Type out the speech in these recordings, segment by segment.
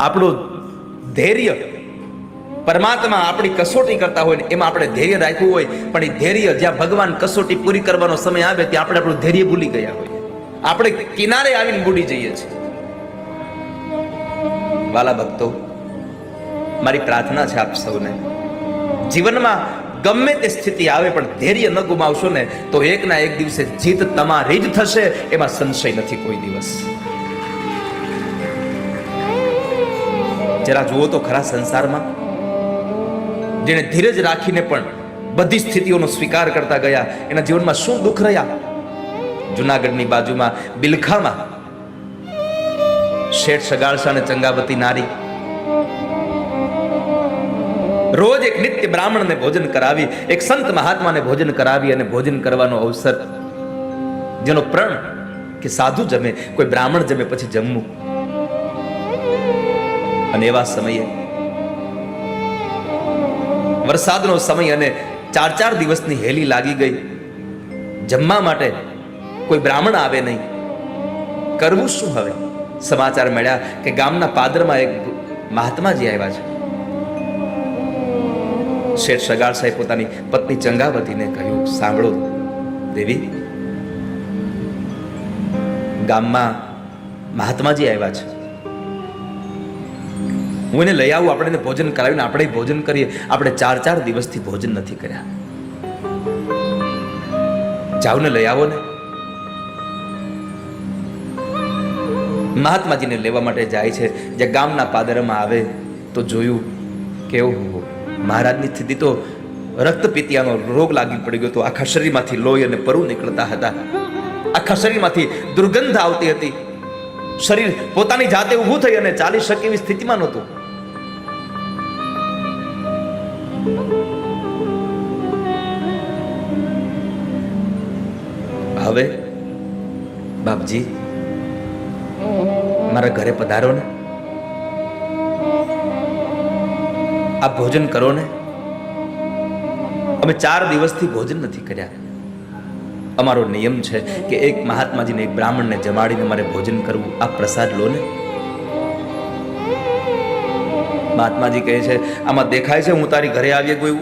આપણું ધૈર્ય પરમાત્મા આપણી કસોટી કરતા હોય ને એમાં આપણે ધૈર્ય રાખ્યું હોય, પણ એ ધૈર્ય જ્યાં ભગવાન કસોટી પૂરી કરવાનો સમય આવે ત્યાં આપણે આપણું ધૈર્ય ભૂલી ગયા હોય. આપણે કિનારે આવીને બુડી જઈએ છીએ. વાલા ભક્તો, મારી પ્રાર્થના છે આપ સૌને. જીવનમાં ગમે તે સ્થિતિ આવે પણ ધૈર્ય ન ગુમાવશો ને, તો એકના એક દિવસે જીત તમારી જ થશે, એમાં સંશય નથી કોઈ દિવસ. જરા જુઓ તો ખરા સંસારમાં. જેણે ધીરજ રાખીને પણ બધી સ્થિતિઓનો સ્વીકાર કરતા ગયા, એના જીવનમાં શું દુઃખ રહ્યા? જુનાગઢની બાજુમાં બિલખામાં શેઠ સગાળસા અને ચંગાવતી નારી રોજ એક નિત્ય બ્રાહ્મણને ભોજન કરાવી, એક સંત મહાત્માને ભોજન કરાવી અને ભોજન કરવાનો અવસર, જેનો પ્રણ કે સાધુ જમે, કોઈ બ્રાહ્મણ જમે પછી જમવું. અને એવા સમયે. વરસાદનો સમય અને ચાર ચાર દિવસની હેલી લાગી ગઈ. જમવા માટે કોઈ બ્રાહ્મણ આવે નહીં. કરવું શું હવે? સમાચાર મળ્યા કે ગામના પાદરમાં એક મહાત્માજી આવ્યા છે. શેઠ સગાળ સાહેબ પોતાની પત્ની ચંગાવતીને કહ્યું, સાંભળો દેવી, ગામમાં મહાત્માજી આવ્યા છે. હું એને લઈ આવું, આપણે ભોજન કરાવીને આપણે ભોજન કરીએ. આપણે ચાર ચાર દિવસથી ભોજન નથી કર્યા. જાઓ ને લઈ આવો ને. મહાત્માજીને લેવા માટે જાય છે. જે ગામના પાદરમાં આવે, તો જોયું કેવું મહારાજની સ્થિતિ તો રક્તપિતિયાનો રોગ લાગી પડી ગયો તો આખા શરીરમાંથી લોહી અને પરુ નીકળતા હતા. આખા શરીરમાંથી દુર્ગંધ આવતી હતી. શરીર પોતાની જાતે ઊભું થઈ અને ચાલી શકે એવી સ્થિતિમાં નહોતું. હવે, બાપજી, મારા ઘરે પધારો ને. આ ભોજન કરો ને. અમે ચાર દિવસથી ભોજન નથી કર્યા. અમારો નિયમ છે કે એક મહાત્માજીને, એક બ્રાહ્મણને જમાડીને મારે ભોજન કરવું. આ પ્રસાદ લો ને. મહાત્માજી કહે છે, આમાં દેખાય છે હું તારી ઘરે આવી ગયું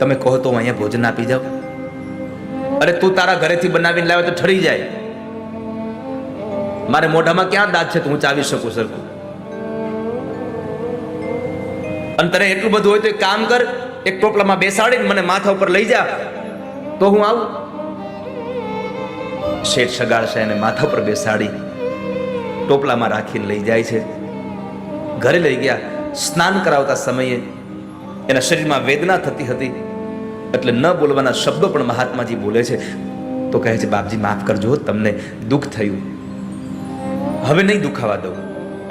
તમે કહો તો અહીંયા ભોજન આપી જાઉં. અરે તું તારા ઘરેથી બનાવીને લાવે તો ઠરી જાય. મારે મોઢામાં ક્યાં દાંત છે તો હું ચાવી શકું સરખું? અને તને એટલું બધું હોય તો એક કામ કર, એક ટોપલામાં બેસાડીને મને માથા ઉપર લઈ જા, તો હું આવું. શેઠ સગાડશે એને માથા પર બેસાડી ટોપલામાં રાખીને લઈ જાય છે. ઘરે લઈ ગયા. સ્નાન કરાવતા સમયે એના શરીરમાં વેદના થતી હતી. એટલે ન બોલવાના શબ્દો પણ મહાત્માજી બોલે છે. તો કહે છે, બાપજી, માફ કરજો, તમને દુઃખ થયું. હવે નહીં દુખાવા દઉં.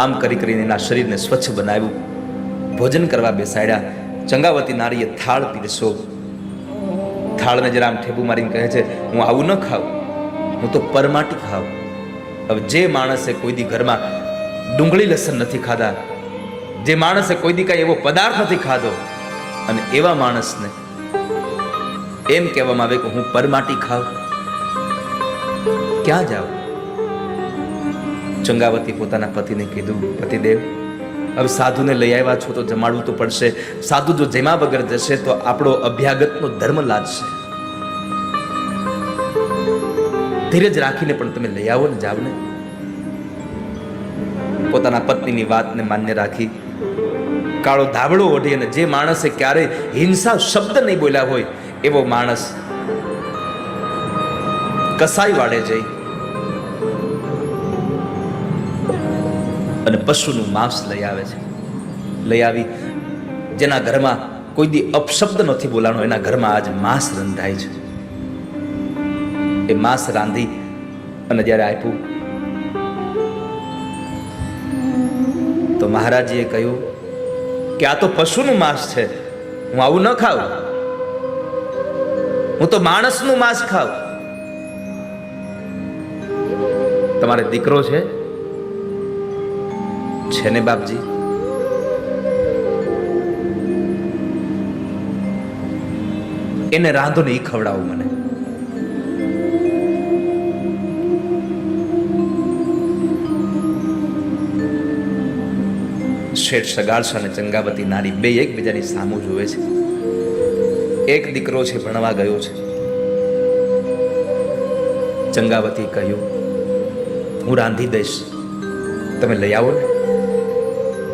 આમ કરી કરીને એના શરીરને સ્વચ્છ બનાવ્યું. ભોજન કરવા બેસાડ્યા. ચંગાવતી નારીએ થાળ પીરસો થાળને જરા આમ ઠેબુ મારીને કહે છે, હું આવું ન ખાઉં. હું તો પરમાટી ખાઉં હવે જે માણસે કોઈ દી ઘરમાં ડુંગળી લસણ નથી ખાધા, જે માણસે કોઈ દી કાંઈ એવો પદાર્થ નથી ખાધો, અને એવા માણસને એમ કહેવામાં આવે કે હું પરમાટી ખાઉં ક્યાં જાઉં? ચંગાવતી પોતાના પતિને કીધું, પતિદેવ, હવે સાધુને લઈ આવ્યા છો તો જમાડવું તો પડશે. સાધુ જો જેમા વગર જશે તો આપણો અભ્યાગતનો ધર્મ લાજશે ધીરજ રાખીને પણ તમે લઈ આવો ને જાવ ને. પોતાના પત્નીની વાતને માન્ય રાખી કાળો ધાબળો ઓઢી અને જે માણસે ક્યારેય હિંસા શબ્દ નહીં બોલ્યા હોય, એવો માણસ કસાઈ વાડે જઈ અને પશુનું માંસ લઈ આવે છે. લઈ આવી, જેના ઘરમાં કોઈ દી અપશબ્દ નથી બોલાનો એના ઘરમાં આજ માંસ રંધાય છે. એ માંસ રાંધી અને જ્યારે આપ્યું, તો મહારાજીએ કહ્યું કે આ તો પશુનું માંસ છે, હું આવું ન ખાઉં. હું તો માણસનું માંસ ખાઉં. તમારે દીકરો છે? છે ને બાપજી? એને રાંધો ને એ ખવડાવો મને. શેઠ સગાળસા અને ચંગાવતી નારી બે એકબીજાની સામું જોવે છે. એક દીકરો છે, ભણવા ગયો છે. ચંગાવતી કહ્યું, હું રાંધી દઈશ. તમે લઈ આવો ને.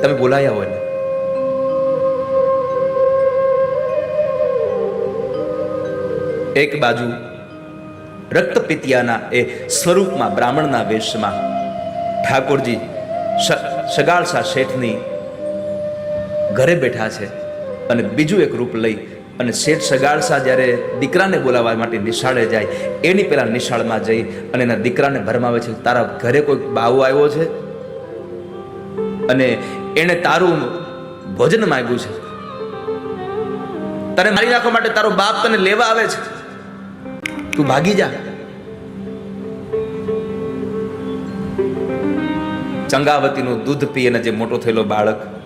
તમે બોલાઈ આવો ને એક બાજુ રક્તપિતિયાના એ સ્વરૂપમાં બ્રાહ્મણના વેશમાં ઠાકોરજી સગાળસા શેઠની ઘરે બેઠા છે અને બીજું એક રૂપ લઈ અને શેઠ સગાડસા જ્યારે દીકરાને બોલાવવા માટે નિશાળે જાય, એની પહેલાં નિશાળમાં જઈ અને એના દીકરાને ભરમાવે છે, તારા ઘરે કોઈ બાવો આવ્યો છે? અને એણે તારું ભોજન માગ્યું છે. તને મારી નાખવા માટે તારો બાપ તને લેવા આવે છે. તું ભાગી જા. ચંગાવતીનું દૂધ પીને જે મોટો થયેલો બાળક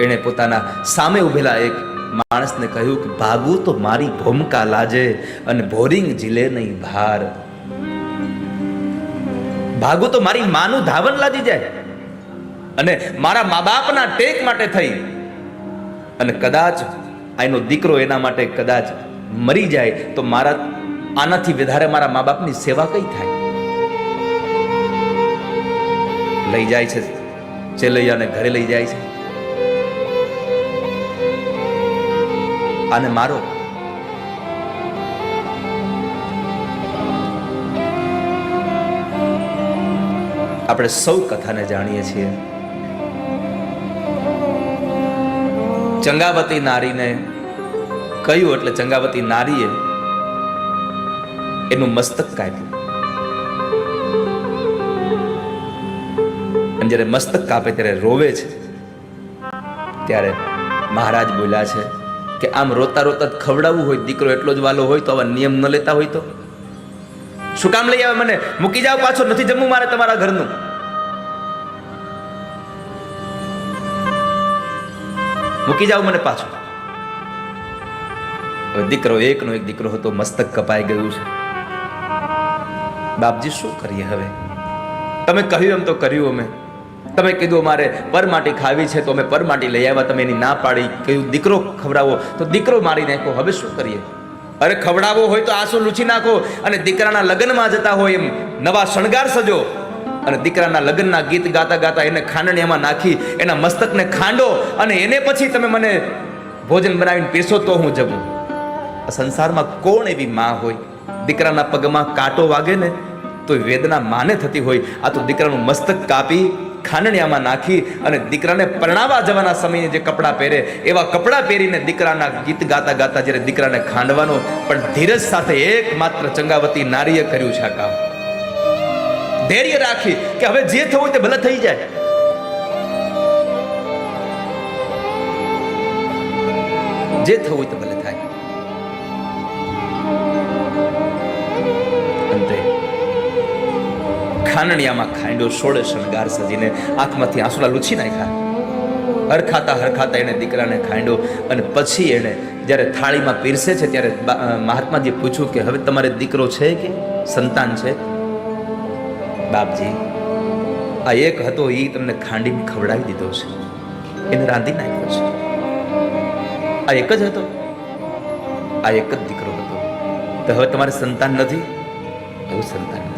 એણે પોતાના સામે ઉભેલા એક માણસને કહ્યું કે ભાગવું તો મારી ભૂમકા લાજે અને ભોરિંગ ઝીલે નહીં ભાર ભાગું તો મારી માનું ધાવન લાજી જાય અને મારા મા બાપના ટેક માટે થઈ. અને કદાચ આનો દીકરો એના માટે કદાચ મરી જાય, તો મારા આનાથી વધારે મારા મા બાપની સેવા કઈ થાય? લઈ જાય છે, ચેલૈયાને ઘરે લઈ જાય છે. આને મારો. આપણે સૌ કથાને જાણીએ છીએ. ચંગાવતી નારીને કહ્યું એટલે ચંગાવતી નારીએ એનું મસ્તક કાપ્યું. અને જ્યારે મસ્તક કાપે ત્યારે રોવે છે. ત્યારે મહારાજ બોલ્યા છે કે આમ રોતા રોતા જ ખવડાવવું હોય, દીકરો એટલો જ વાલો હોય તો આવા નિયમ ન લેતા હોય તો? શું કામ લઈ આવે મને? મૂકી જાવ પાછો, નથી જમવું મારે તમારા ઘરનું. મૂકી જાવ મને પાછો. હવે દીકરો એકનો એક દીકરો હતો, મસ્તક કપાઈ ગયું છે. બાપજી, શું કરીએ હવે? તમે કહ્યું એમ તો કર્યું અમે. તમે કીધું અમારે પરમાટી ખાવી છે, તો અમે પરમાટી લઈ આવ્યા. તમે એની ના પાડી, કહ્યું, દીકરો, ખવડાવો. તો દીકરો મારી નાખો હવે શું કરીએ? અરે ખવડાવવો હોય તો આંસુ લૂછી નાખો અને દીકરાના લગ્નમાં જતા હોય એમ નવા શણગાર સજો. અને દીકરાના લગ્નના ગીત ગાતા ગાતા એને ખાંડણીયામાં નાખી, એના મસ્તકને ખાંડો અને એને પછી તમે મને ભોજન બનાવીને પીરસો તો હું જમું. સંસારમાં કોણ એવી માં હોય? દીકરાના પગમાં કાંટો વાગે ને તો વેદના માને થતી હોય. આ તો દીકરાનું મસ્તક કાપી ખાંડણીયામાં નાખી અને દીકરાને પરણાવવા જવાના સમયે જે કપડાં પહેરે, એવા કપડાં પહેરીને દીકરાના ગીત ગાતા ગાતા જ્યારે દીકરાને ખાંડવાનો, પણ ધીરજ સાથે એકમાત્ર ચંગાવતી નારીએ કર્યું છે આ કામ. ધૈર્ય રાખી કે હવે જે થવું તે ભલે થઈ જાય. જે થવું તે ભલે ખાનણિયામાં ખાંડો સોળે શણગાર સજીને આંખમાંથી આંસુડા લૂછી નાખ્યા. હરખાતા હરખાતા એને દીકરાને ખાંડો અને પછી એને જ્યારે થાળીમાં પીરસે છે ત્યારે મહાત્માજીએ પૂછ્યું કે હવે તમારે દીકરો છે કે સંતાન છે? બાપજી, આ એક હતો એ તમને ખાંડીને ખવડાવી દીધો છે. એને રાંધી નાખ્યો છે. આ એક જ હતો? આ એક જ દીકરો હતો. તો હવે તમારે સંતાન નથી? હવે સંતાન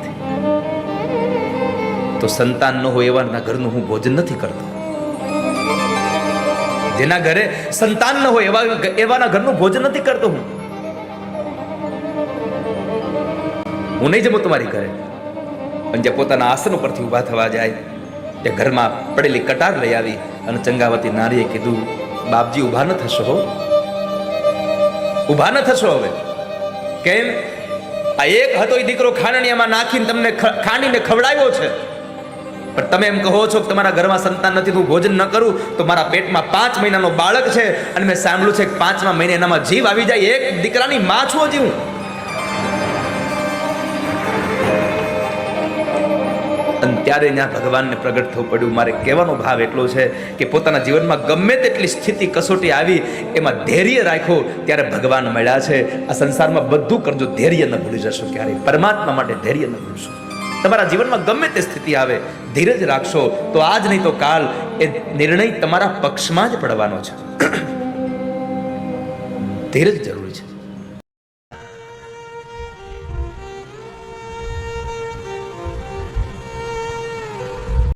તો સંતાન ન હોય એવાના ઘરનું હું ભોજન નથી કરતો. જેના ઘરે સંતાન ન હોય એવા એવાના ઘરનું ભોજન નથી કરતો હું. હું નહીં જમું તમારી ઘરે. અને જે પોતાના આસન ઉપરથી ઊભા થવા જાય તે ઘરમાં પડેલી કટાર લઈ આવી અને ચંગાવતી નારીએ કીધું, બાપજી, ઊભા ન થશો હો. ઊભા ન થશો હવે. કેમ? આ એક હતો એ દીકરો ખાંડણીયામાં નાખીને તમને ખાણીને ખવડાવ્યો છે. પણ તમે એમ કહો છો કે તમારા ઘરમાં સંતાન નથી, હું ભોજન ન કરું, તો મારા પેટમાં પાંચ મહિનાનો બાળક છે અને મેં સાંભળ્યું છે કે પાંચમા મહિને એનામાં જીવ આવી જાય, એક દીકરાની માં છું હજી અને ત્યારે ત્યાં ભગવાનને પ્રગટ થવું પડ્યું. મારે કહેવાનો ભાવ એટલો છે કે પોતાના જીવનમાં ગમે તેટલી સ્થિતિ કસોટી આવી, એમાં ધૈર્ય રાખો ત્યારે ભગવાન મળ્યા છે. આ સંસારમાં બધું કરજો, ધૈર્ય ન ભૂલી જશો ક્યારેય. પરમાત્મા માટે ધૈર્ય ન ભૂલશો. તમારા જીવનમાં ગમે તે સ્થિતિ આવે, ધીરજ રાખશો, તો આજ નહીં તો કાલ એ નિર્ણય તમારા પક્ષમાં જ પડવાનો છે. ધીરજ જરૂરી